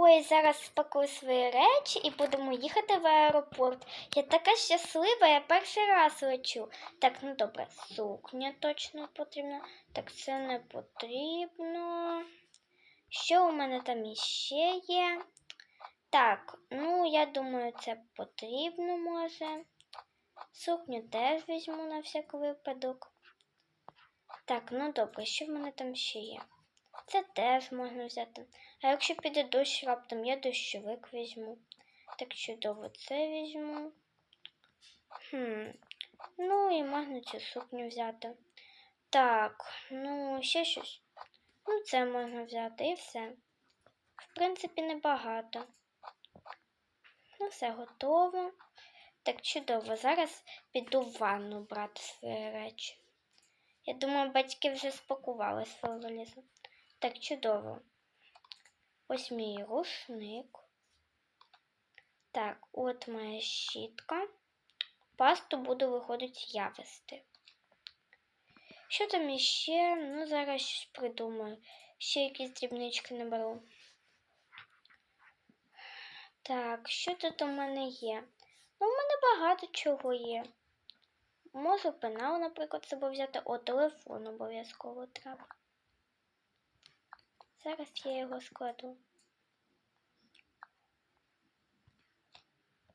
Ой, зараз спакую свої речі і будемо їхати в аеропорт. Я така щаслива, я перший раз лечу. Так, ну добре, сукня точно потрібна. Так, це не потрібно. Що у мене там іще є? Так, ну я думаю, це потрібно може. Сукню теж візьму на всяк випадок. Так, ну добре, що в мене там ще є? Це теж можна взяти. А якщо піде дощ раптом, я дощовик візьму. Так чудово це візьму. Хм. Ну і можна цю сукню взяти. Так, ну ще щось. Ну, це можна взяти і все. В принципі, небагато. Ну, все готово. Так чудово. Зараз піду в ванну брати свої речі. Я думаю, батьки вже спакували свою валізу. Так чудово. Ось мій рушник. Так, от моя щітка. Пасту буду виходить я вести. Що там іще? Ну, зараз щось придумаю. Ще якісь дрібнички наберу. Так, що тут у мене є? Ну, у мене багато чого є. Можу пенал, наприклад, собою взяти. О, телефон обов'язково треба. Зараз я його складу.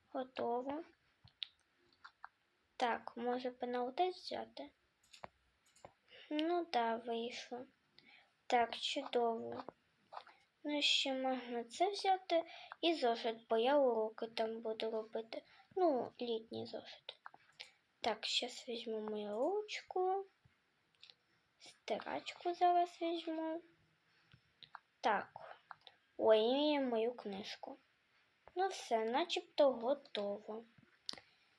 Готово. Так, може пенал взяти? Ну да, вийшло. Так, чудово. Ну, ще можна це взяти і зошит, бо я уроки там буду робити. Ну, літній зошит. Так, зараз візьму мою ручку. Стирачку зараз візьму. Так. Ой, мою книжку. Ну все, начебто готово.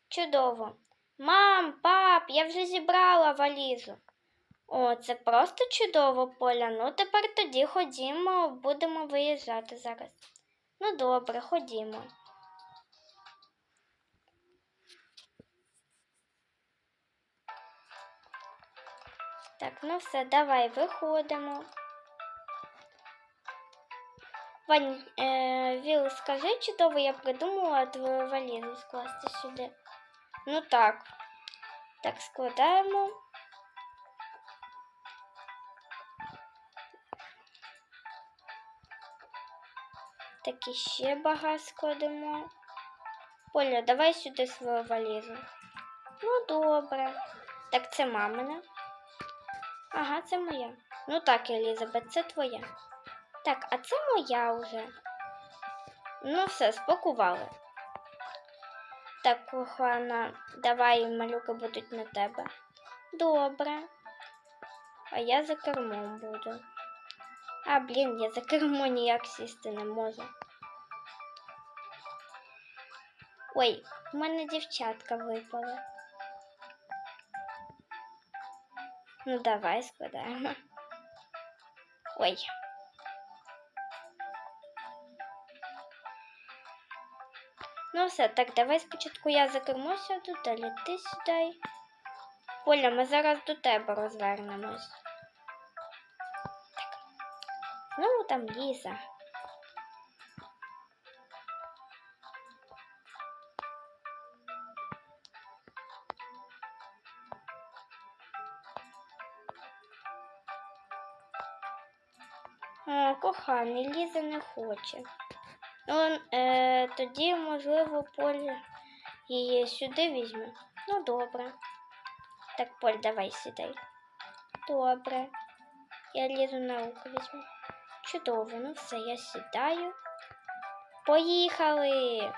Чудово. Мам, пап, я вже зібрала валізу. О, це просто чудово, Поля. Ну тепер тоді ходімо, будемо виїжджати зараз. Ну добре, ходімо. Так, ну все, давай виходимо. Вань, е, Віл, скажи, чудово, я придумала твою валізу скласти сюди. Ну так. Так, складаємо. Так і ще багаж складемо. Поля, давай сюди свою валізу. Ну, добре. Так, це мамина. Ага, це моя. Ну так, Елізабет, це твоя. Так, а це моя вже. Ну, все, спакували. Так, кохана, давай малюки будуть на тебе. Добре. А я за кермом буду. А, блін, я за кермо ніяк сісти не можу. Ой, в мене дівчатка випала. Ну, давай складаємо. Ой. Ну все, так, давай спочатку я за кермо сяду, далі ти сідай. Поля, ми зараз до тебе розвернемось. Знову там Ліза. О, коханий, Ліза не хоче. Ну, е, тоді, можливо, Поль її сюди візьме. Ну, добре. Так, Поль, давай сідай. Добре. Я лізу на руку візьму. Чудово, ну все, я сідаю. Поїхали!